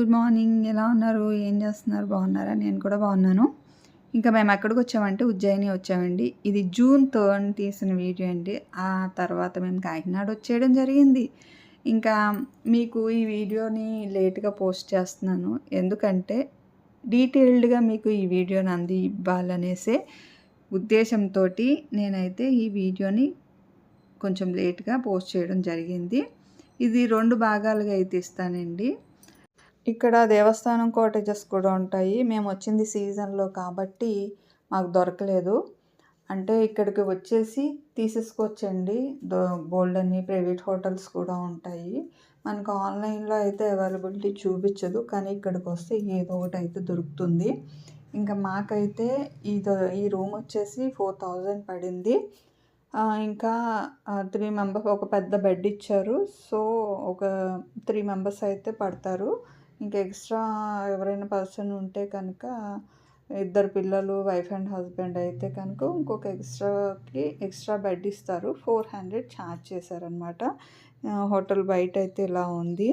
Good morning ఎలా ఉన్నారు? ఏం చేస్తున్నారు? బాగున్నారా? నేను కూడా బాగున్నాను. ఇంకా మేము ఎక్కడికి వచ్చామంటే ఉజ్జయిని వచ్చామండి. ఇది జూన్ థర్డ్ తీసిన వీడియో అండి. ఆ తర్వాత మేము కాకినాడ వచ్చేయడం జరిగింది. ఇంకా మీకు ఈ వీడియోని లేట్గా పోస్ట్ చేస్తున్నాను. ఎందుకంటే డీటెయిల్డ్గా మీకు ఈ వీడియోని అంది ఇవ్వాలనేసే ఉద్దేశంతో నేనైతే ఈ వీడియోని కొంచెం లేట్గా పోస్ట్ చేయడం జరిగింది. ఇది రెండు భాగాలుగా అయితే ఇస్తానండి. ఇక్కడ దేవస్థానం కాటేజెస్ కూడా ఉంటాయి. మేము వచ్చింది సీజన్లో కాబట్టి మాకు దొరకలేదు. అంటే ఇక్కడికి వచ్చేసి తీసేసుకోవచ్చండి. బోల్డ్ అన్ని ప్రైవేట్ హోటల్స్ కూడా ఉంటాయి. మనకు ఆన్లైన్లో అయితే అవైలబిలిటీ చూపించదు. కానీ ఇక్కడికి వస్తే ఏదో ఒకటి అయితే దొరుకుతుంది. ఇంకా మాకైతే ఇది ఈ రూమ్ వచ్చేసి ఫోర్ థౌజండ్ పడింది. ఇంకా త్రీ మెంబర్స్ ఒక పెద్ద బెడ్ ఇచ్చారు. సో ఒక త్రీ మెంబర్స్ అయితే పడతారు. ఇంకా ఎక్స్ట్రా ఎవరైనా పర్సన్ ఉంటే కనుక ఇద్దరు పిల్లలు వైఫ్ అండ్ హస్బెండ్ అయితే కనుక ఇంకొక ఎక్స్ట్రాకి ఎక్స్ట్రా బెడ్ ఇస్తారు. ఫోర్ హండ్రెడ్ ఛార్జ్ చేశారనమాట హోటల్ బయట అయితే ఇలా ఉంది.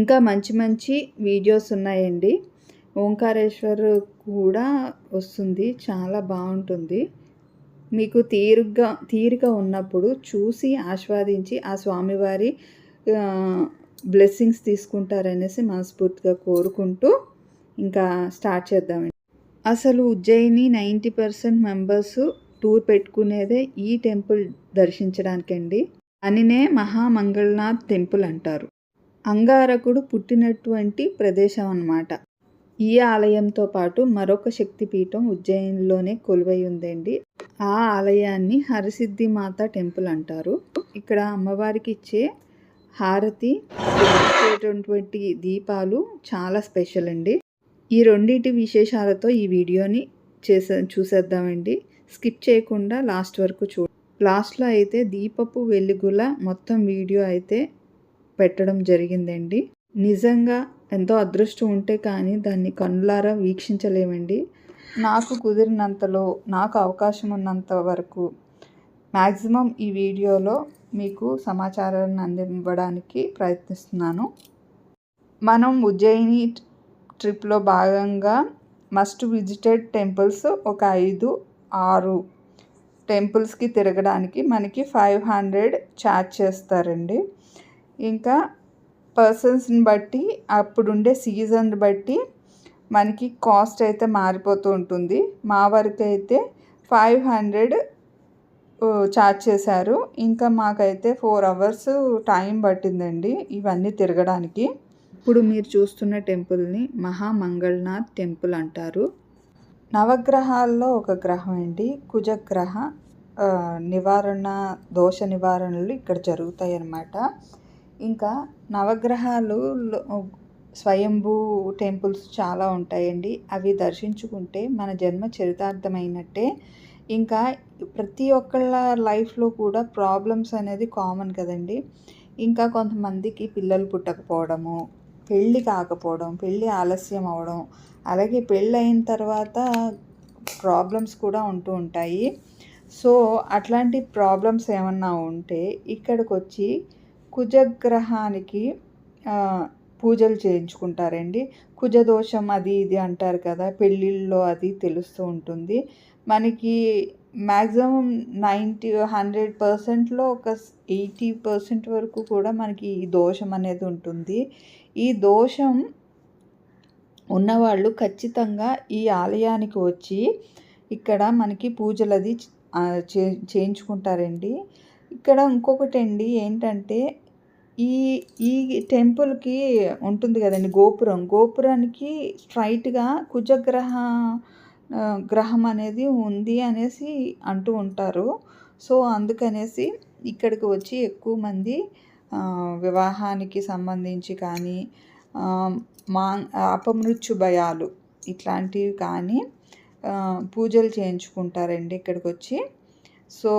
ఇంకా మంచి మంచి వీడియోస్ ఉన్నాయండి. ఓంకారేశ్వర్ కూడా వస్తుంది. చాలా బాగుంటుంది మీకు తీరుగా తీరిక ఉన్నప్పుడు చూసి ఆస్వాదించి ఆ స్వామివారి బ్లెస్సింగ్స్ తీసుకుంటారనేసి మనస్ఫూర్తిగా కోరుకుంటూ ఇంకా స్టార్ట్ చేద్దామండి. అసలు Ujjain ninety percent members tour పెట్టుకునేదే ఈ టెంపుల్ దర్శించడానికండి. అనినే మహామంగళనాథ్ టెంపుల్ అంటారు. అంగారకుడు పుట్టినటువంటి ప్రదేశం అన్నమాట ఈ ఆలయంతో పాటు మరొక శక్తిపీఠం ఉజ్జయిన్లోనే కొలువై ఉందండి ఆ ఆలయాన్ని హరసిద్ధి మాత టెంపుల్ అంటారు. ఇక్కడ అమ్మవారికి ఇచ్చే హారతి ఇచ్చేటటువంటి దీపాలు చాలా స్పెషల్ అండి ఈ రెండింటి విశేషాలతో ఈ వీడియోని చేసే చూసేద్దామండి. స్కిప్ చేయకుండా లాస్ట్ వరకు చూ లాస్ట్లో అయితే దీపపు వెలుగుల మొత్తం వీడియో అయితే పెట్టడం జరిగిందండి. నిజంగా ఎంతో అదృష్టం ఉంటే కానీ దాన్ని కన్నులారా వీక్షించలేమండి. నాకు కుదిరినంతలో నాకు అవకాశం ఉన్నంత వరకు మ్యాక్సిమం ఈ వీడియోలో మీకు సమాచారాన్ని అందివ్వడానికి ప్రయత్నిస్తున్నాను. మనం ఉజ్జయిని ట్రిప్లో భాగంగా మస్ట్ విజిటెడ్ టెంపుల్స్ ఒక ఐదు ఆరు టెంపుల్స్కి తిరగడానికి మనకి ఫైవ్ హండ్రెడ్ ఛార్జ్ చేస్తారండి. ఇంకా పర్సన్స్ని బట్టి అప్పుడుండే సీజన్ బట్టి మనకి కాస్ట్ అయితే మారిపోతూ ఉంటుంది. మా వరకు అయితే ఫైవ్ హండ్రెడ్ ఛార్జ్ చేశారు. ఇంకా మాకైతే ఫోర్ అవర్స్ టైం పట్టిందండి ఇవన్నీ తిరగడానికి. ఇప్పుడు మీరు చూస్తున్న టెంపుల్ని మహామంగళనాథ్ టెంపుల్ అంటారు. నవగ్రహాల్లో ఒక గ్రహం అండి. కుజగ్రహ నివారణ దోష నివారణలు ఇక్కడ జరుగుతాయి అన్నమాట ఇంకా నవగ్రహాలు స్వయంభూ టెంపుల్స్ చాలా ఉంటాయండి. అవి దర్శించుకుంటే మన జన్మ చరితార్థమైనట్టే. ఇంకా ప్రతి ఒక్కళ్ళ లైఫ్లో కూడా ప్రాబ్లమ్స్ అనేది కామన్ కదండి. ఇంకా కొంతమందికి పిల్లలు పుట్టకపోవడము పెళ్ళి కాకపోవడం పెళ్ళి ఆలస్యం అవడం అలాగే పెళ్ళి అయిన తర్వాత ప్రాబ్లమ్స్ కూడా ఉంటూ ఉంటాయి. సో అట్లాంటి ప్రాబ్లమ్స్ ఏమన్నా ఉంటే ఇక్కడికి వచ్చి కుజగ్రహానికి పూజలు చేయించుకుంటారండి. కుజదోషం అది ఇది అంటారు కదా పెళ్ళిళ్ళలో అది తెలుస్తూ ఉంటుంది. మనకి మ్యాక్సిమం నైంటీ హండ్రెడ్ పర్సెంట్లో ఒక ఎయిటీ పర్సెంట్ వరకు కూడా మనకి ఈ దోషం అనేది ఉంటుంది. ఈ దోషం ఉన్నవాళ్ళు ఖచ్చితంగా ఈ ఆలయానికి వచ్చి ఇక్కడ మనకి పూజలు అది చే చేయించుకుంటారండి. ఇక్కడ ఇంకొకటి అండి ఏంటంటే ఈ ఈ టెంపుల్కి ఉంటుంది కదండి గోపురం. గోపురానికి స్ట్రైట్గా కుజగ్రహ గ్రహం అనేది ఉంది అనేసి అంటూ ఉంటారు. సో అందుకనేసి ఇక్కడికి వచ్చి ఎక్కువ మంది వివాహానికి సంబంధించి కానీ మా అపమృత్యు భయాలు ఇట్లాంటివి కానీ పూజలు చేయించుకుంటారండి ఇక్కడికి వచ్చి. సో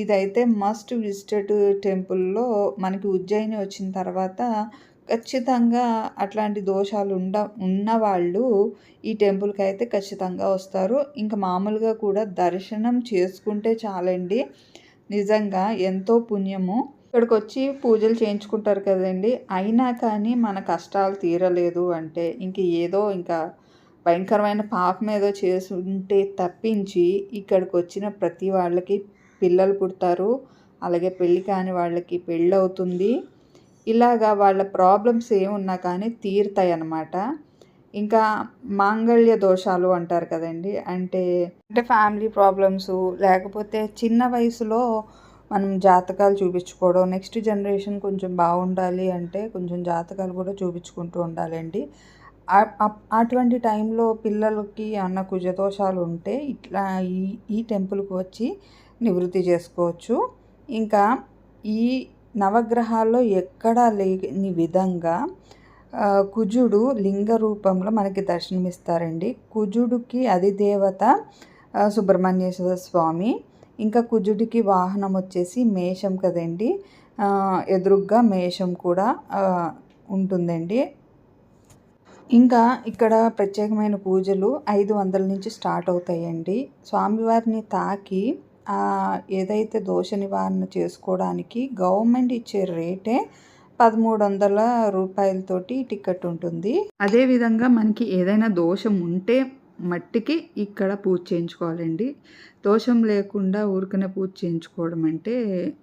ఇదైతే మస్ట్ విజిటెడ్ టెంపుల్లో మనకి ఉజ్జయిని వచ్చిన తర్వాత ఖచ్చితంగా అట్లాంటి దోషాలు ఉండ ఉన్నవాళ్ళు ఈ టెంపుల్‌కి అయితే ఖచ్చితంగా వస్తారు. ఇంకా మామూలుగా కూడా దర్శనం చేసుకుంటే చాలండి. నిజంగా ఎంతో పుణ్యము. ఇక్కడికి వచ్చి పూజలు చేయించుకుంటారు కదండీ! అయినా కానీ మన కష్టాలు తీరలేదు అంటే ఇంక ఏదో ఇంకా భయంకరమైన పాపం ఏదో చేసుంటే తప్పించి ఇక్కడికి వచ్చిన ప్రతి వాళ్ళకి పిల్లలు పుడతారు. అలాగే పెళ్ళి కాని వాళ్ళకి పెళ్ళవుతుంది. ఇలాగా వాళ్ళ ప్రాబ్లమ్స్ ఏమున్నా కానీ తీరుతాయి అన్నమాట ఇంకా మాంగళ్య దోషాలు అంటారు కదండీ! అంటే, అంటే ఫ్యామిలీ ప్రాబ్లమ్స్ లేకపోతే చిన్న వయసులో మనం జాతకాలు చూపించుకోవడం నెక్స్ట్ జనరేషన్ కొంచెం బాగుండాలి అంటే కొంచెం జాతకాలు కూడా చూపించుకుంటూ ఉండాలండి. అటువంటి టైంలో పిల్లలకి అన్న కుజదోషాలు ఉంటే ఇట్లా ఈ ఈ టెంపుల్‌కి వచ్చి నివృత్తి చేసుకోవచ్చు. ఇంకా ఈ నవగ్రహాల్లో ఎక్కడా లేని విధంగా కుజుడు లింగ రూపంలో మనకి దర్శనమిస్తారండి. కుజుడికి అధిదేవత సుబ్రహ్మణ్యేశ్వర స్వామి. ఇంకా కుజుడికి వాహనం వచ్చేసి మేషం కదండీ! ఎదురుగ్గా మేషం కూడా ఉంటుందండి. ఇంకా ఇక్కడ ప్రత్యేకమైన పూజలు ఐదు వందల నుంచి స్టార్ట్ అవుతాయండి. స్వామివారిని తాకి ఏదైతే దోష నివారణ చేసుకోవడానికి గవర్నమెంట్ ఇచ్చే రేటే పదమూడు వందల రూపాయలతోటి టికెట్ ఉంటుంది. అదేవిధంగా మనకి ఏదైనా దోషం ఉంటే మట్టికి ఇక్కడ పూజ చేయించుకోవాలండి. దోషం లేకుండా ఊరికనే పూజ చేయించుకోవడం అంటే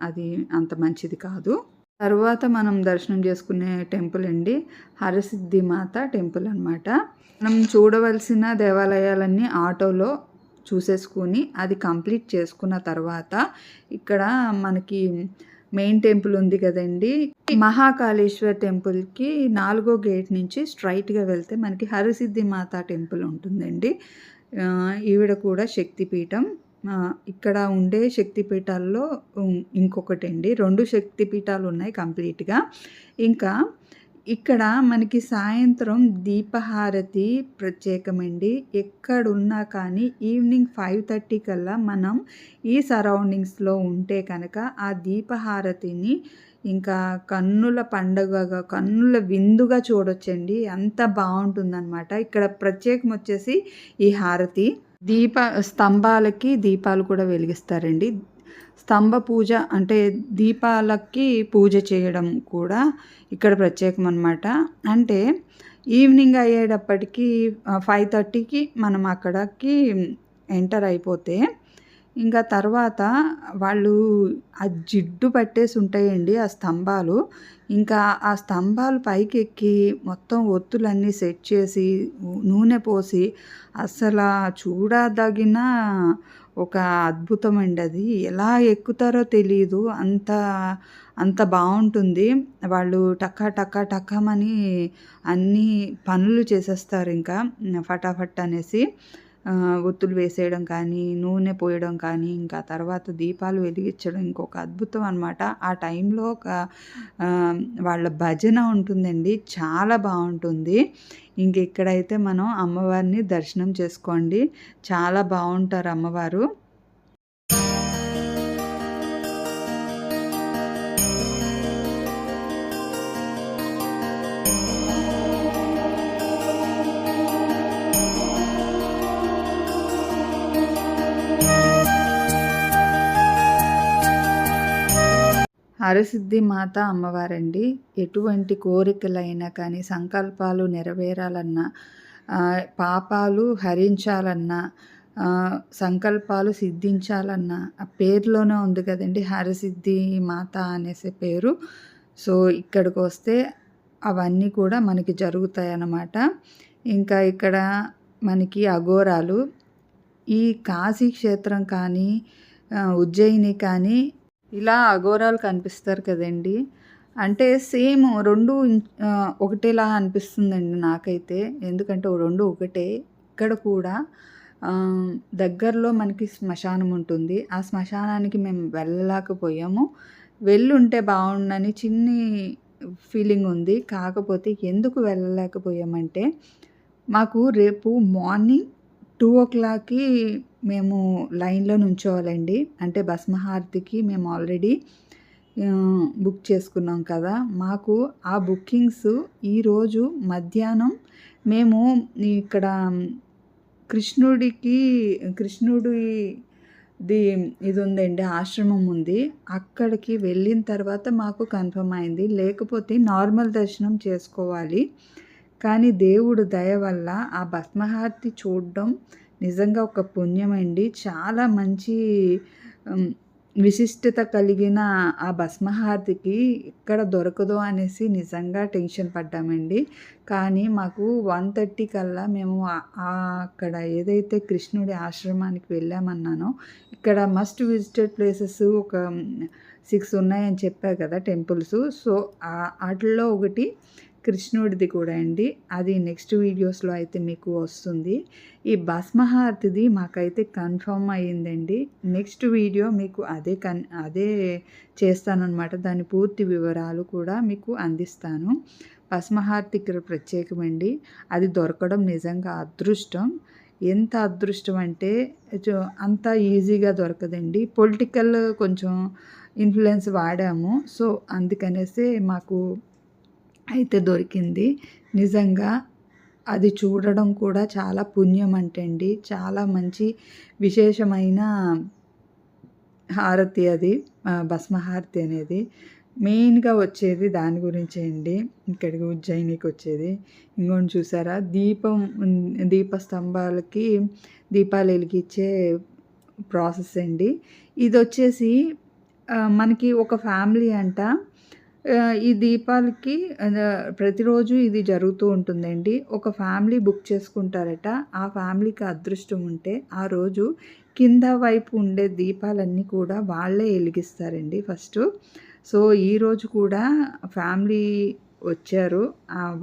అది అంత మంచిది కాదు. తర్వాత మనం దర్శనం చేసుకునే టెంపుల్ అండి హరసిద్ధి మాత టెంపుల్ అనమాట మనం చూడవలసిన దేవాలయాలన్నీ ఆటోలో చూసేసుకుని అది కంప్లీట్ చేసుకున్న తర్వాత ఇక్కడ మనకి మెయిన్ టెంపుల్ ఉంది కదండి. మహాకాళేశ్వర్ టెంపుల్కి నాలుగో గేట్ నుంచి స్ట్రైట్గా వెళ్తే మనకి హరసిద్ధి మాత టెంపుల్ ఉంటుందండి. ఈవిడ కూడా శక్తిపీఠం. ఇక్కడ ఉండే శక్తిపీఠాల్లో ఇంకొకటి అండి రెండు శక్తిపీఠాలు ఉన్నాయి కంప్లీట్గా. ఇంకా ఇక్కడ మనకి సాయంత్రం దీపహారతి ప్రత్యేకమండి. ఎక్కడున్నా కానీ ఈవినింగ్ ఫైవ్ థర్టీ కల్లా మనం ఈ సరౌండింగ్స్లో ఉంటే కనుక ఆ దీపహారతిని ఇంకా కన్నుల పండుగగా కన్నుల విందుగా చూడొచ్చండి. అంత బాగుంటుందన్నమాట. ఇక్కడ ప్రత్యేకం వచ్చేసి ఈ హారతి. దీప స్తంభాలకి దీపాలు కూడా వెలిగిస్తారండి. స్తంభ పూజ అంటే దీపాలకి పూజ చేయడం కూడా ఇక్కడ ప్రత్యేకం అనమాట అంటే ఈవినింగ్ అయ్యేటప్పటికి ఫైవ్ థర్టీకి మనం అక్కడికి ఎంటర్ అయిపోతే ఇంకా తర్వాత వాళ్ళు ఆ జిడ్డు పట్టేసి ఉంటాయండి ఆ స్తంభాలు. ఇంకా ఆ స్తంభాలు పైకి ఎక్కి మొత్తం ఒత్తులన్నీ సెట్ చేసి నూనె పోసి అసలు చూడదగిన ఒక అద్భుతం అండి అది. ఎలా ఎక్కుతారో తెలియదు అంత అంత బాగుంటుంది. వాళ్ళు టక్క టక్క టక్కమని అన్నీ పనులు చేసేస్తారు ఇంకా ఫటాఫట్ అనేసి. ఒత్తులు వేసేయడం కానీ నూనె పోయడం కానీ ఇంకా తర్వాత దీపాలు వెలిగించడం ఇంకొక అద్భుతం అనమాట ఆ టైంలో ఒక వాళ్ళ భజన ఉంటుందండి. చాలా బాగుంటుంది. ఇంక ఇక్కడైతే మనం అమ్మవారిని దర్శనం చేసుకోండి చాలా బాగుంటారు అమ్మవారు. హరసిద్ధి మాత అమ్మవారండి. ఎటువంటి కోరికలైనా కానీ సంకల్పాలు నెరవేరాలన్నా పాపాలు హరించాలన్నా సంకల్పాలు సిద్ధించాలన్నా ఆ పేరులోనే ఉంది కదండి హరసిద్ధి మాత అనేసే పేరు. సో ఇక్కడికి వస్తే అవన్నీ కూడా మనకి జరుగుతాయి అన్నమాట ఇంకా ఇక్కడ మనకి అఘోరాలు. ఈ కాశీ క్షేత్రం కానీ ఉజ్జయిని కానీ ఇలా అఘోరాలు కనిపిస్తారు కదండి. అంటే సేమ్ రెండు ఒకటేలా అనిపిస్తుందండి నాకైతే. ఎందుకంటే రెండు ఒకటే. ఇక్కడ కూడా దగ్గరలో మనకి శ్మశానం ఉంటుంది. ఆ శ్మశానానికి మేము వెళ్ళలేకపోయాము. వెళ్ళుంటే బాగుండని చిన్ని ఫీలింగ్ ఉంది. కాకపోతే ఎందుకు వెళ్ళలేకపోయామంటే మాకు రేపు మార్నింగ్ టూ ఓ క్లాక్కి మేము లైన్లో నుంచోవాలండి. అంటే భస్మహారతికి మేము ఆల్రెడీ బుక్ చేసుకున్నాం కదా. మాకు ఆ బుకింగ్స్ ఈరోజు మధ్యాహ్నం మేము ఇక్కడ కృష్ణుడికి కృష్ణుడి ది ఇది ఉందండి ఆశ్రమం ఉంది. అక్కడికి వెళ్ళిన తర్వాత మాకు కన్ఫర్మ్ అయింది. లేకపోతే నార్మల్ దర్శనం చేసుకోవాలి. కానీ దేవుడు దయ వల్ల ఆ భస్మహారతి చూడడం నిజంగా ఒక పుణ్యం అండి చాలా మంచి విశిష్టత కలిగిన ఆ భస్మహారతికి ఎక్కడ దొరకదో అనేసి నిజంగా టెన్షన్ పడ్డామండి. కానీ మాకు వన్ థర్టీ కల్లా మేము అక్కడ ఏదైతే కృష్ణుడి ఆశ్రమానికి వెళ్ళామన్నానో ఇక్కడ మస్ట్ విజిటెడ్ ప్లేసెస్ ఒక సిక్స్ ఉన్నాయని చెప్పారు కదా టెంపుల్స్. సో వాటిల్లో ఒకటి కృష్ణుడిది కూడా అండి. అది నెక్స్ట్ వీడియోస్లో అయితే మీకు వస్తుంది. ఈ భస్మహారతిది మాకైతే కన్ఫర్మ్ అయ్యిందండి. నెక్స్ట్ వీడియో మీకు అదే కన్ అదే చేస్తానన్నమాట. దాని పూర్తి వివరాలు కూడా మీకు అందిస్తాను. భస్మహారతి ఇక్కడ ప్రత్యేకమండి. అది దొరకడం నిజంగా అదృష్టం. ఎంత అదృష్టం అంటే అంత ఈజీగా దొరకదండి. పొలిటికల్ కొంచెం ఇన్ఫ్లుయెన్స్ వాడాము. సో అందుకనేసి మాకు అయితే దొరికింది. నిజంగా అది చూడడం కూడా చాలా పుణ్యం అంటండి చాలా మంచి విశేషమైన హారతి అది. భస్మహారతి అనేది. మెయిన్గా వచ్చేది దాని గురించే అండి. ఇక్కడికి ఉజ్జయినికి వచ్చేది. ఇంకోటి చూసారా? దీపం దీపస్తంభాలకి దీపాలు వెలిగించే ప్రాసెస్ అండి. ఇది వచ్చేసి మనకి ఒక ఫ్యామిలీ అంట. ఈ దీపాలకి ప్రతిరోజు ఇది జరుగుతూ ఉంటుందండి. ఒక ఫ్యామిలీ బుక్ చేసుకుంటారట. ఆ ఫ్యామిలీకి అదృష్టం ఉంటే ఆ రోజు కింద వైపు ఉండే దీపాలన్నీ కూడా వాళ్ళే వెలిగిస్తారండి ఫస్ట్. సో ఈరోజు కూడా ఫ్యామిలీ వచ్చారు.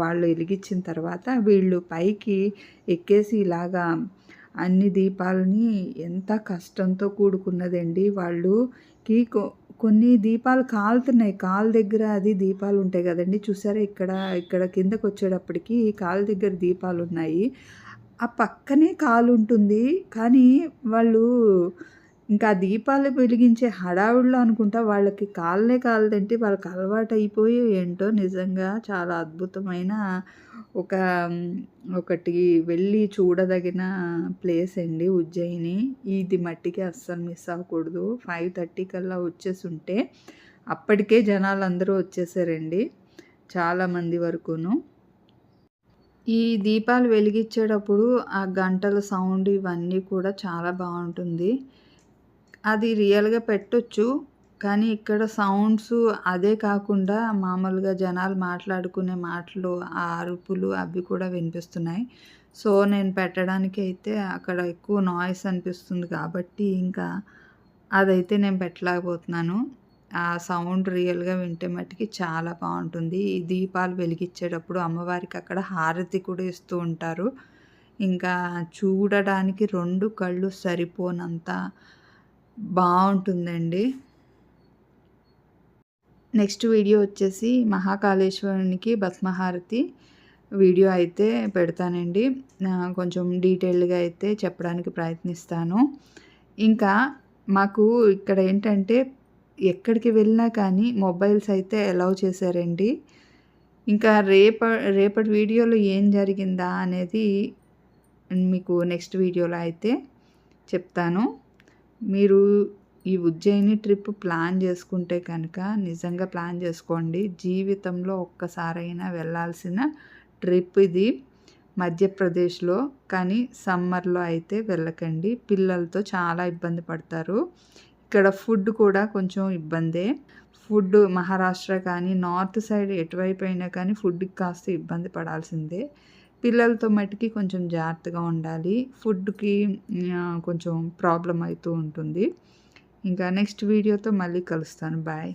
వాళ్ళు వెలిగించిన తర్వాత వీళ్ళు పైకి ఎక్కేసి ఇలాగా అన్ని దీపాలని ఎంత కష్టంతో కూడుకున్నదండి. వాళ్ళుకి కొన్ని దీపాలు కాలుతున్నాయి. కాలు దగ్గర అది దీపాలు ఉంటాయి కదండి. చూసారా ఇక్కడ ఇక్కడ కిందకు వచ్చేటప్పటికి కాలు దగ్గర దీపాలు ఉన్నాయి. ఆ పక్కనే కాలు ఉంటుంది. కానీ వాళ్ళు ఇంకా దీపాలు వెలిగించే హడావుడిలో అనుకుంటా వాళ్ళకి కాళ్ళే తింటే వాళ్ళకి అలవాటు అయిపోయి ఏంటో నిజంగా చాలా అద్భుతమైన ఒక ఒకటి వెళ్ళి చూడదగిన ప్లేస్ అండి ఉజ్జయిని. ఇది మట్టికి అస్సలు మిస్ అవ్వకూడదు. ఫైవ్ థర్టీ కల్లా వచ్చేసి ఉంటే అప్పటికే జనాలు అందరూ వచ్చేసారండి చాలామంది వరకును. ఈ దీపాలు వెలిగించేటప్పుడు ఆ గంటల సౌండ్ ఇవన్నీ కూడా చాలా బాగుంటుంది. అది రియల్గా పెట్టొచ్చు. కానీ ఇక్కడ సౌండ్స్ అదే కాకుండా మామూలుగా జనాలు మాట్లాడుకునే మాటలు ఆ అరుపులు అవి కూడా వినిపిస్తున్నాయి. సో నేను పెట్టడానికి అయితే అక్కడ ఎక్కువ నాయిస్ అనిపిస్తుంది కాబట్టి ఇంకా అదైతే నేను పెట్టలేకపోతున్నాను. ఆ సౌండ్ రియల్గా వింటే మట్టుకి చాలా బాగుంటుంది. ఈ దీపాలు వెలిగించేటప్పుడు అమ్మవారికి అక్కడ హారతి కూడా ఇస్తూ ఉంటారు. ఇంకా చూడడానికి రెండు కళ్ళు సరిపోనంత బాగుంటుందండి. నెక్స్ట్ వీడియో వచ్చేసి మహాకాళేశ్వరునికి భస్మహారతి వీడియో అయితే పెడతానండి. కొంచెం డీటెయిల్డ్గా అయితే చెప్పడానికి ప్రయత్నిస్తాను. ఇంకా మాకు ఇక్కడ ఏంటంటే ఎక్కడికి వెళ్ళినా కానీ మొబైల్స్ అయితే అలౌ చేశారండి. ఇంకా రేప రేపటి వీడియోలో ఏం జరిగిందా అనేది మీకు నెక్స్ట్ వీడియోలో అయితే చెప్తాను. మీరు ఈ ఉజ్జయిని ట్రిప్ ప్లాన్ చేసుకుంటే కనుక నిజంగా ప్లాన్ చేసుకోండి. జీవితంలో ఒక్కసారైనా వెళ్ళాల్సిన ట్రిప్ ఇది. మధ్యప్రదేశ్లో కానీ సమ్మర్లో అయితే వెళ్ళకండి. పిల్లలతో చాలా ఇబ్బంది పడతారు. ఇక్కడ ఫుడ్ కూడా కొంచెం ఇబ్బందే. ఫుడ్ మహారాష్ట్ర కానీ నార్త్ సైడ్ ఎటువైపు అయినా కానీ ఫుడ్కి కాస్త ఇబ్బంది పడాల్సిందే. పిల్లలతో మట్టుకి కొంచెం జాగ్రత్తగా ఉండాలి. ఫుడ్కి కొంచెం ప్రాబ్లం అవుతూ ఉంటుంది. ఇంకా నెక్స్ట్ వీడియోతో మళ్ళీ కలుస్తాను. బాయ్.